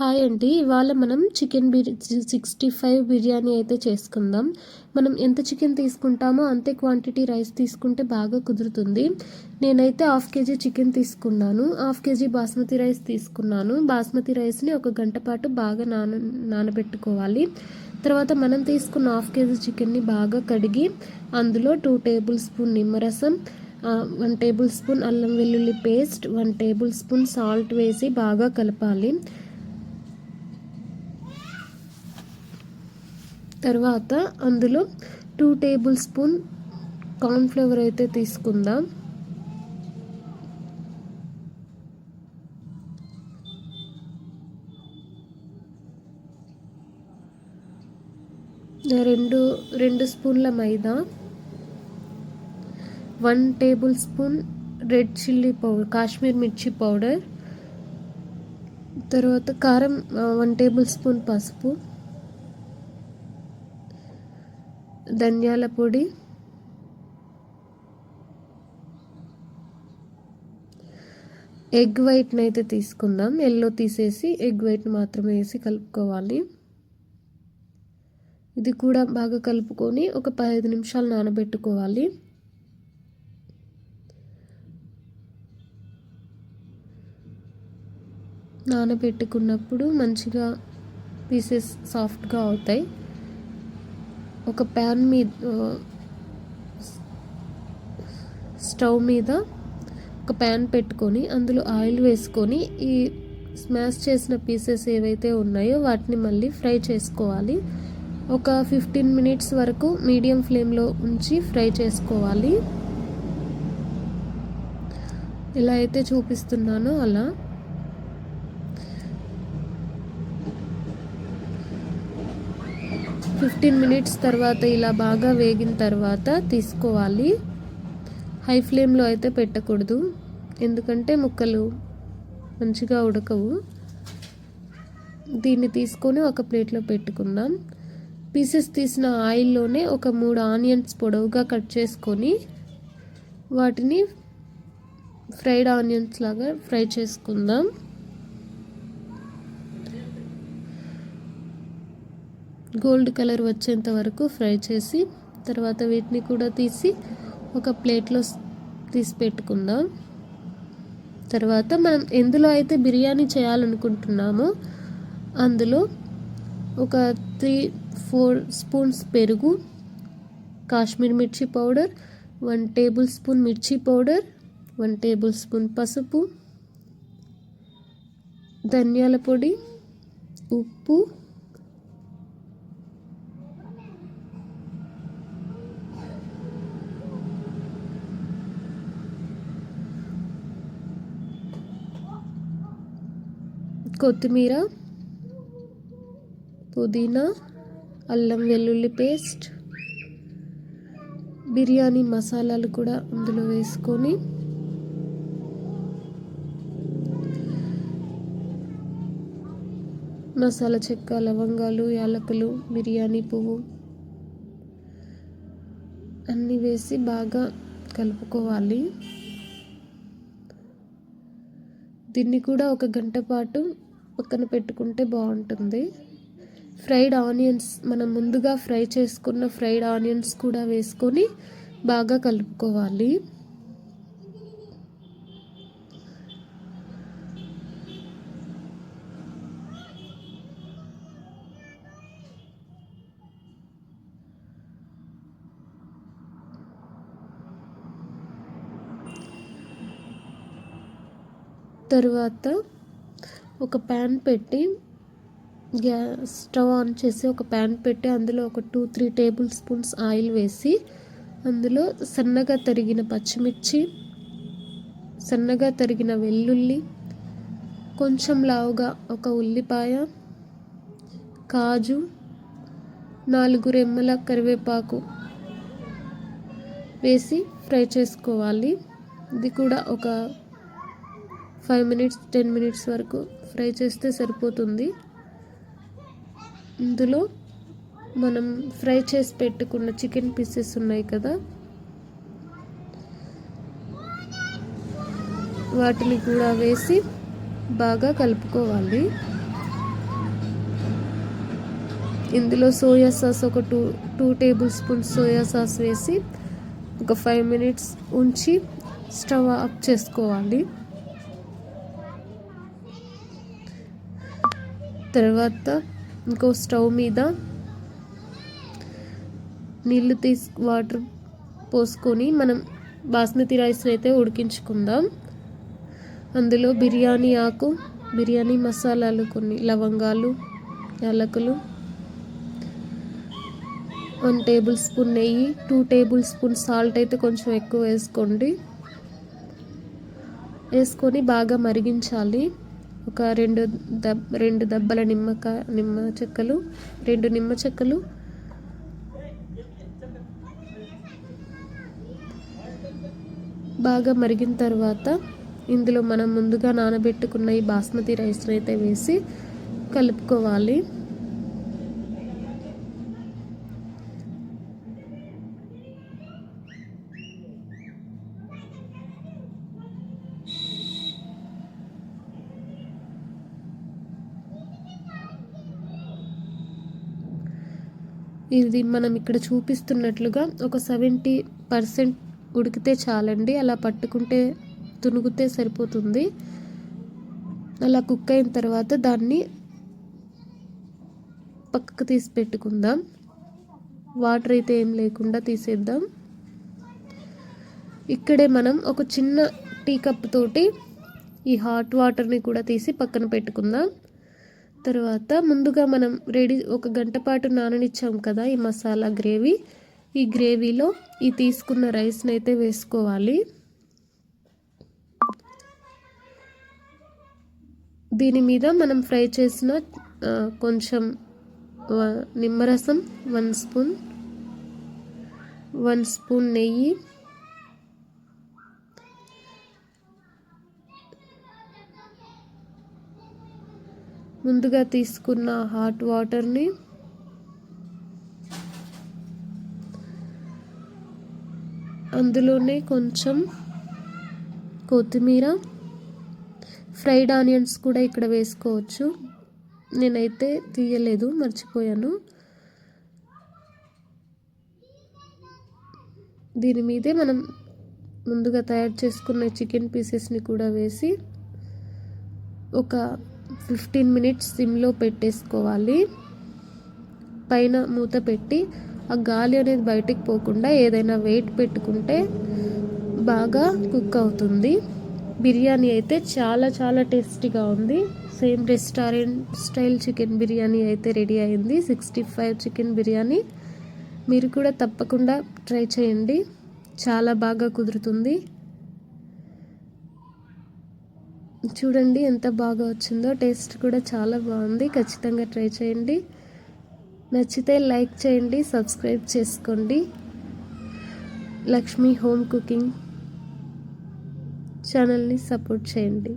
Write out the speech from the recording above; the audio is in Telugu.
హాయ్ అండి. ఇవాళ మనం చికెన్ బిర్యా సిక్స్టీ ఫైవ్ బిర్యానీ అయితే చేసుకుందాం. మనం ఎంత చికెన్ తీసుకుంటామో అంతే క్వాంటిటీ రైస్ తీసుకుంటే బాగా కుదురుతుంది. నేనైతే హాఫ్ కేజీ చికెన్ తీసుకున్నాను. హాఫ్ కేజీ బాస్మతి రైస్ తీసుకున్నాను. బాస్మతి రైస్ని ఒక గంట పాటు బాగా నాన నానబెట్టుకోవాలి. తర్వాత మనం తీసుకున్న హాఫ్ కేజీ చికెన్ని బాగా కడిగి అందులో టూ టేబుల్ స్పూన్ నిమ్మరసం వన్ టేబుల్ స్పూన్ అల్లం వెల్లుల్లి paste one tablespoon salt వేసి బాగా కలపాలి. తర్వాత అందులో టూ టేబుల్ స్పూన్ కార్న్ఫ్లవర్ అయితే తీసుకుందాం. రెండు రెండు స్పూన్ల maida. One tablespoon red chilli powder Kashmir మిర్చి పౌడర్ తర్వాత కారం వన్ టేబుల్ స్పూన్ పసుపు. ధనియాల పొడి ఎగ్ వైట్ని అయితే తీసుకుందాం. ఎల్లో తీసేసి ఎగ్ వైట్ని మాత్రమే వేసి కలుపుకోవాలి. ఇది కూడా బాగా కలుపుకొని ఒక పదిహేను నిమిషాలు నానబెట్టుకోవాలి. నానబెట్టుకున్నప్పుడు మంచిగా పీసెస్ సాఫ్ట్గా అవుతాయి. ఒక ప్యాన్ మీద స్టవ్ మీద ఒక ప్యాన్ పెట్టుకొని అందులో ఆయిల్ వేసుకొని ఈ స్మాష్ చేసిన పీసెస్ ఏవైతే ఉన్నాయో వాటిని మళ్ళీ ఫ్రై చేసుకోవాలి. ఒక ఫిఫ్టీన్ మినిట్స్ వరకు మీడియం ఫ్లేమ్లో ఉంచి ఫ్రై చేసుకోవాలి. ఎలా అయితే చూపిస్తున్నానో అలా. ఫిఫ్టీన్ మినిట్స్ తర్వాత ఇలా బాగా వేగిన తర్వాత తీసుకోవాలి. హై ఫ్లేమ్లో అయితే పెట్టకూడదు. ఎందుకంటే ముక్కలు మంచిగా ఉడకవు. దీన్ని తీసుకొని ఒక ప్లేట్లో పెట్టుకుందాం. పీసెస్ తీసిన ఆయిల్లోనే ఒక మూడు ఆనియన్స్ పొడవుగా కట్ చేసుకొని వాటిని ఫ్రైడ్ ఆనియన్స్ లాగా ఫ్రై చేసుకుందాం. గోల్డ్ కలర్ వచ్చేంత వరకు ఫ్రై చేసి తర్వాత వీటిని కూడా తీసి ఒక ప్లేట్లో తీసి పెట్టుకుందాం. తర్వాత మనం ఎందులో అయితే బిర్యానీ చేయాలనుకుంటున్నామో అందులో ఒక త్రీ ఫోర్ స్పూన్స్ పెరుగు కాశ్మీర్ మిర్చి పౌడర్ వన్ టేబుల్ స్పూన్ మిర్చి పౌడర్ వన్ టేబుల్ స్పూన్ పసుపు ధనియాల పొడి ఉప్పు కొత్తిమీర పుదీనా అల్లం వెల్లుల్లి పేస్ట్ బిర్యానీ మసాలాలు కూడా అందులో వేసుకొని మసాలా చెక్క లవంగాలు యాలకులు బిర్యానీ పువ్వు అన్నీ వేసి బాగా కలుపుకోవాలి. దీన్ని కూడా ఒక గంట పాటు పక్కన పెట్టుకుంటే బాగుంటుంది. ఫ్రైడ్ ఆనియన్స్ మనం ముందుగా ఫ్రై చేసుకున్న ఫ్రైడ్ ఆనియన్స్ కూడా వేసుకొని బాగా కలుపుకోవాలి. తరువాత ఒక ప్యాన్ పెట్టి గ్యాస్ స్టవ్ ఆన్ చేసి ఒక ప్యాన్ పెట్టి అందులో ఒక two three tablespoons oil వేసి అందులో సన్నగా తరిగిన పచ్చిమిర్చి సన్నగా తరిగిన వెల్లుల్లి కొంచెం లావుగా ఒక ఉల్లిపాయ కాజు నాలుగు రెమ్మల కరివేపాకు వేసి ఫ్రై చేసుకోవాలి. ఇది కూడా ఒక ఫైవ్ మినిట్స్ టెన్ మినిట్స్ వరకు ఫ్రై చేస్తే సరిపోతుంది. ఇందులో మనం ఫ్రై చేసి పెట్టుకున్న చికెన్ పీసెస్ ఉన్నాయి కదా. వాటిని కూడా వేసి బాగా కలుపుకోవాలి. ఇందులో సోయా సాస్ ఒక two two tablespoons soya sauce వేసి ఒక ఫైవ్ మినిట్స్ ఉంచి స్టవ్ ఆఫ్ చేసుకోవాలి. తర్వాత ఇంకో స్టవ్ మీద నీళ్ళు తీసు వాటర్ పోసుకొని మనం బాస్మతి రైస్ అయితే ఉడికించుకుందాం. అందులో బిర్యానీ ఆకు బిర్యానీ మసాలాలు కొన్ని లవంగాలు యాలకులు వన్ టేబుల్ స్పూన్ నెయ్యి టూ టేబుల్ స్పూన్ సాల్ట్ అయితే కొంచెం ఎక్కువ వేసుకోండి. వేసుకొని బాగా మరిగించాలి. ఒక రెండు దబ్ రెండు దెబ్బల నిమ్మకాయ నిమ్మ చెక్కలు రెండు నిమ్మ చెక్కలు. బాగా మరిగిన తర్వాత ఇందులో మనం ముందుగా నానబెట్టుకున్న ఈ బాస్మతి రైస్ని అయితే వేసి కలుపుకోవాలి. ఇది మనం ఇక్కడ చూపిస్తున్నట్లుగా ఒక సెవెంటీ పర్సెంట్ ఉడికితే చాలండి. అలా పట్టుకుంటే తునుగుతే సరిపోతుంది. అలా కుక్ అయిన తర్వాత దాన్ని పక్కకు తీసి పెట్టుకుందాం. వాటర్ అయితే ఏం లేకుండా తీసేద్దాం. ఇక్కడే మనం ఒక చిన్న టీ కప్ తోటి ఈ హాట్ వాటర్ని కూడా తీసి పక్కన పెట్టుకుందాం. తర్వాత ముందుగా మనం రెడీ ఒక గంట పాటు నాననిచ్చాం కదా ఈ మసాలా గ్రేవీ. ఈ గ్రేవీలో ఈ తీసుకున్న రైస్ని అయితే వేసుకోవాలి. దీని మీద మనం ఫ్రై చేసిన కొంచెం నిమ్మరసం వన్ స్పూన్ వన్ స్పూన్ నెయ్యి ముందుగా తీసుకున్న హాట్ వాటర్ని అందులోనే కొంచెం కొత్తిమీర ఫ్రైడ్ ఆనియన్స్ కూడా ఇక్కడ వేసుకోవచ్చు. నేనైతే తీయలేదు మర్చిపోయాను. దీని మీదే మనం ముందుగా తయారు చేసుకున్న చికెన్ పీసెస్ని కూడా వేసి ఒక ఫిఫ్టీన్ మినిట్స్ సిమ్లో పెట్టేసుకోవాలి. పైన మూత పెట్టి ఆ గాలి అనేది బయటికి పోకుండా ఏదైనా వెయిట్ పెట్టుకుంటే బాగా కుక్ అవుతుంది. బిర్యానీ అయితే చాలా చాలా టేస్టీగా ఉంది. Same restaurant style chicken biryani అయితే రెడీ అయింది. Sixty five chicken biryani. మీరు కూడా తప్పకుండా ట్రై చేయండి. చాలా బాగా కుదురుతుంది. చూడండి ఎంత బాగా వచ్చిందో. టేస్ట్ కూడా చాలా బాగుంది. ఖచ్చితంగా ట్రై చేయండి. నచ్చితే లైక్ చేయండి సబ్స్క్రైబ్ చేసుకోండి. లక్ష్మీ హోమ్ కుకింగ్ ఛానల్ని సపోర్ట్ చేయండి.